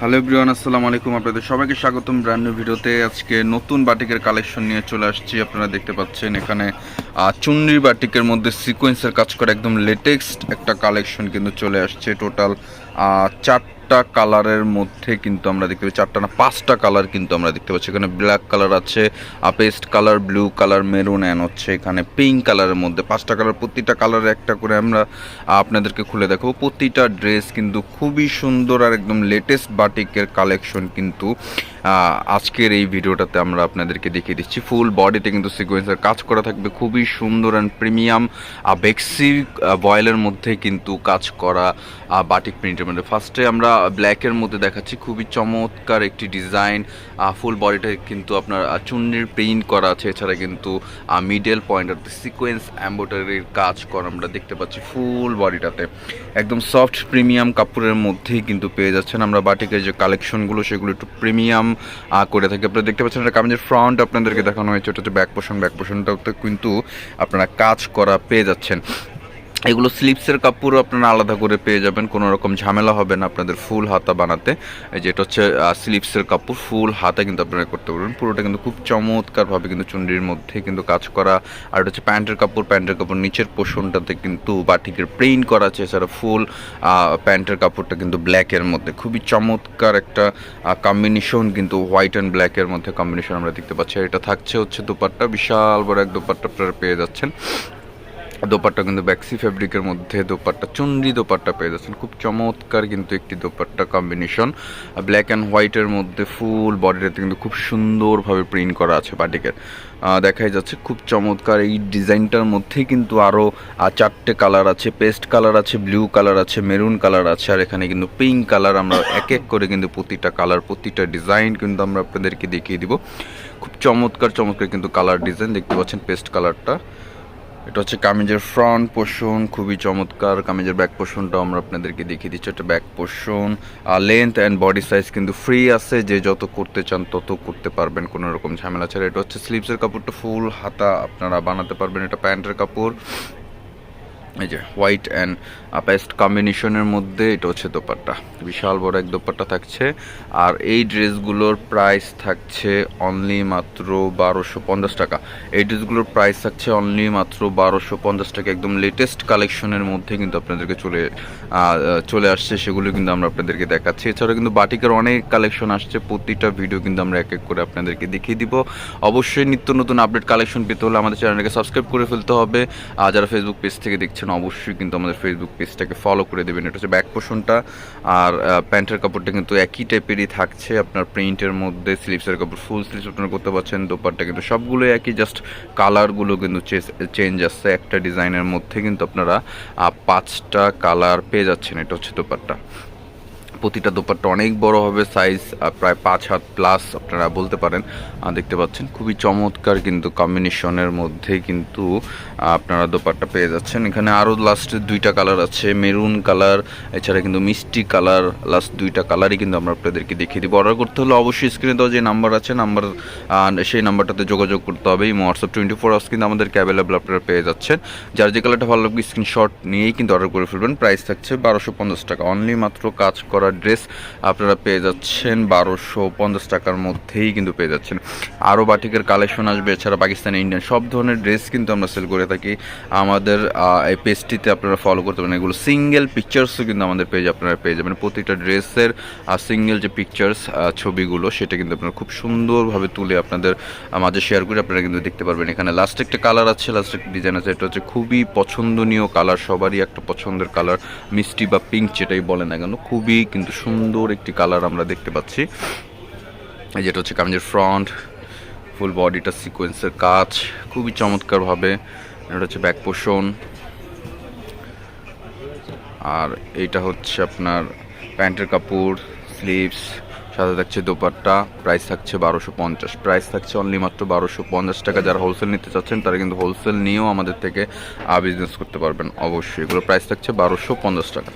Hello Brian আসসালামু আলাইকুম। আপনাদের সবাইকে স্বাগতম ব্র্যান্ড ভিডিওতে। আজকে নতুন বাটিকের কালেকশন নিয়ে চলে আসছি। আপনারা দেখতে পাচ্ছেন এখানে চুন্ডি বাটিকের মধ্যে সিকোয়েন্সের কাজ করে একদম লেটেস্ট একটা কালেকশন কিন্তু চলে আসছে। টোটাল চারটা কালারের মধ্যে কিন্তু আমরা দেখতে পাচ্ছি, চারটা না, পাঁচটা কালার কিন্তু আমরা দেখতে পাচ্ছি। এখানে ব্ল্যাক কালার আছে আপেস্ট colour, blue colour, maroon and হচ্ছে এখানে পিঙ্ক কালারের মধ্যে। পাঁচটা কালার, প্রতিটা কালারে একটা করে আমরা আপনাদেরকে খুলে দেখাবো। প্রতিটা ড্রেস কিন্তু খুবই সুন্দর আর একদম লেটেস্ট বাটিকের কালেকশন কিন্তু আজকের এই ভিডিওটাতে আমরা আপনাদেরকে দেখিয়ে দিচ্ছি। ফুল বডিতে কিন্তু সিকোয়েন্সের কাজ করা থাকবে। খুবই সুন্দর অ্যান্ড প্রিমিয়াম বেক্সি বয়েলের মধ্যে কিন্তু কাজ করা বাটিক প্রিন্টের মধ্যে। ফার্স্টে আমরা ব্ল্যাকের মধ্যে দেখাচ্ছি। খুবই চমৎকার একটি ডিজাইন ফুল বডিতে কিন্তু আপনার চুন্নির প্রিন্ট করা আছে। এছাড়া কিন্তু মিডল পয়েন্টারতে সিকোয়েন্স এম্বোটারির কাজ করা আমরা দেখতে পাচ্ছি ফুল বডিটাতে একদম সফট প্রিমিয়াম কাপড়ের মধ্যেই কিন্তু পেয়ে যাচ্ছেন। আমরা বাটিকের যে কালেকশনগুলো সেগুলো একটু প্রিমিয়াম করে থাকি। আপনারা দেখতে পাচ্ছেন এটা কামিজের ফ্রন্ট আপনাদেরকে দেখানো হয়েছে। ওটা হচ্ছে ব্যাক পোষণ ব্যাক পোষণটাতে কিন্তু আপনারা কাজ করা পেয়ে যাচ্ছেন। এগুলো স্লিপসের কাপড়ও আপনারা আলাদা করে পেয়ে যাবেন, কোনো রকম ঝামেলা হবে না আপনাদের ফুল হাতা বানাতে। যেটা হচ্ছে স্লিপসের কাপড়, ফুল হাতা কিন্তু আপনারা করতে পারবেন। পুরোটা কিন্তু খুব চমৎকারভাবে কিন্তু চুন্ডির মধ্যে কিন্তু কাজ করা। আর এটা হচ্ছে প্যান্টের কাপড় প্যান্টের কাপড় নিচের পোষণটাতে কিন্তু বাটিকের প্রিন্ট করা আছে। এছাড়া ফুল প্যান্টের কাপড়টা কিন্তু ব্ল্যাকের মধ্যে। খুবই চমৎকার একটা কম্বিনেশন কিন্তু হোয়াইট অ্যান্ড ব্ল্যাকের মধ্যে কম্বিনেশন আমরা দেখতে পাচ্ছি। এটা থাকছে হচ্ছে দোপাট্টা, বিশাল বড় এক দোপাট্টা আপনারা পেয়ে যাচ্ছেন। দোপাট্টা কিন্তু ব্যাক্সি ফ্যাব্রিকের মধ্যে দোপাট্টা চুনরি দোপাট্টা পেয়ে যাচ্ছেন। খুব চমৎকার কিন্তু একটি দোপাট্টা কম্বিনেশন ব্ল্যাক অ্যান্ড হোয়াইটের মধ্যে ফুল বডিটাতে কিন্তু খুব সুন্দরভাবে প্রিন্ট করা আছে বাটিকের দেখাই যাচ্ছে খুব চমৎকার এই ডিজাইনটার মধ্যে কিন্তু আরও চারটে কালার আছে। পেস্ট কালার আছে ব্লু কালার আছে মেরুন কালার আছে। আর এখানে কিন্তু পিঙ্ক কালার আমরা এক এক করে কিন্তু প্রতিটা কালার প্রতিটা ডিজাইন কিন্তু আমরা আপনাদেরকে দেখিয়ে দিব। খুব চমৎকার চমৎকার কিন্তু কালার ডিজাইন দেখতে পাচ্ছেন পেস্ট কালারটা এটা হচ্ছে কামিজের ফ্রন্ট পোর্শন খুবই চমৎকার। কামিজের ব্যাক পোর্শনটাও আমরা আপনাদেরকে দেখিয়ে দিচ্ছি। একটা ব্যাক পোর্শন আর লেন্থ অ্যান্ড বডি সাইজ কিন্তু ফ্রি আছে। যে যত করতে চান, তত করতে পারবেন, কোনো রকম ঝামেলা ছাড়া। এটা হচ্ছে স্লিভসের কাপড়টা ফুল হাতা আপনারা বানাতে পারবেন। এটা প্যান্টের কাপড়। এই যে হোয়াইট অ্যান্ড পেস্ট কম্বিনেশনের মধ্যে এটা হচ্ছে দোপাট্টা। বিশাল বড় এক দোপাট্টা থাকছে। আর এই ড্রেসগুলোর প্রাইস থাকছে অনলি মাত্র বারোশো পঞ্চাশ টাকা। এই ড্রেসগুলোর প্রাইস থাকছে অনলি মাত্র বারোশো পঞ্চাশ টাকা। একদম লেটেস্ট কালেকশনের মধ্যে কিন্তু আপনাদেরকে চলে চলে আসছে। সেগুলো কিন্তু আমরা আপনাদেরকে দেখাচ্ছি। এছাড়াও কিন্তু বাটিকের অনেক কালেকশন আসছে। প্রতিটা ভিডিও কিন্তু আমরা এক এক করে আপনাদেরকে দেখিয়ে দিব। অবশ্যই নিত্য নতুন আপডেট কালেকশন পেতে হলে আমাদের চ্যানেলকে সাবস্ক্রাইব করে ফেলতে হবে। আর যারা ফেসবুক পেজ থেকে দেখছেন অবশ্যই কিন্তু আমাদের ফেসবুক পেজটাকে ফলো করে দেবেন। এটা হচ্ছে ব্যাক পোষণটা আর প্যান্টের কাপড়টা কিন্তু একই টাইপেরই থাকছে। আপনার প্রিন্টের মধ্যে স্লিপসের কাপড় ফুল স্লিপস আপনারা করতে পারছেন। দোপারটা কিন্তু সবগুলো একই জাস্ট কালারগুলো কিন্তু চেঞ্জ আসছে। একটা ডিজাইনের মধ্যে কিন্তু আপনারা পাঁচটা কালার পেয়ে যাচ্ছেন। এটা হচ্ছে দোপারটা প্রতিটা দোপাট্টা অনেক বড় হবে সাইজ প্রায় পাঁচ হাত প্লাস আপনারা বলতে পারেন। দেখতে পাচ্ছেন, খুবই চমৎকার কিন্তু কম্বিনেশনের মধ্যে কিন্তু আপনারা দোপাট্টা পেয়ে যাচ্ছেন। এখানে আরও লাস্টে দুইটা কালার আছে মেরুন কালার এছাড়া কিন্তু মিষ্টি কালার লাস্ট দুইটা কালারই কিন্তু আমরা আপনাদেরকে দেখিয়ে দিব। অর্ডার করতে হলে অবশ্যই স্ক্রিনে দেওয়া যে নাম্বার আছে নাম্বার সেই নাম্বারটাতে যোগাযোগ করতে হবে। এই হোয়াটসঅ্যাপ টোয়েন্টি ফোর আওয়ার্স কিন্তু আমাদেরকে অ্যাভেলেবেল আপনারা পেয়ে যাচ্ছেন। যার যে কালারটা ভালো লাগবে স্ক্রিনশট নিয়েই কিন্তু অর্ডার করে ফেলবেন। প্রাইস থাকছে বারোশো পঞ্চাশ টাকা। অনলি মাত্র কাজ করা ড্রেস আপনারা পেয়ে যাচ্ছেন বারোশো পঞ্চাশ টাকার মধ্যেই কিন্তু পেয়ে যাচ্ছেন। আরও বাটিকের কালেকশন আসবে, এছাড়া পাকিস্তানি, ইন্ডিয়ান, সব ধরনের ড্রেস কিন্তু আমরা সেল করে থাকি। আমাদের এই পেজটিতে আপনারা ফলো করতে পারেন। এগুলো সিঙ্গেল পিকচার্সও কিন্তু আমাদের পেজ আপনারা পেয়ে যাবেন। প্রতিটা ড্রেসের সিঙ্গেল যে পিকচার্স ছবিগুলো, সেটা কিন্তু আপনারা খুব সুন্দরভাবে তুলে আপনাদের মাঝে শেয়ার করে আপনারা কিন্তু দেখতে পারবেন। এখানে লাস্ট একটা কালার আছে লাস্ট একটা ডিজাইন আছে। এটা হচ্ছে খুবই পছন্দনীয় কালার সবারই একটা পছন্দের কালার মিষ্টি বা পিঙ্ক যেটাই বলে না কেন, খুবই কিন্তু সুন্দর একটি কালার আমরা দেখতে পাচ্ছি। এই যেটা হচ্ছে কামিজের ফ্রন্ট ফুল বডিটা সিকোয়েন্সের কাজ, খুবই চমৎকারভাবে। এটা হচ্ছে ব্যাক পোষণ আর এইটা হচ্ছে আপনার প্যান্টের কাপড় স্লিভস সাথে থাকছে দোপাট্টা। প্রাইস থাকছে বারোশো পঞ্চাশ। প্রাইস থাকছে অনলি মাত্র বারোশো পঞ্চাশ টাকা। যারা হোলসেল নিতে চাচ্ছেন, তারা কিন্তু হোলসেল নিয়েও আমাদের থেকে বিজনেস করতে পারবেন। অবশ্যই এগুলো প্রাইস থাকছে বারোশো পঞ্চাশ টাকা।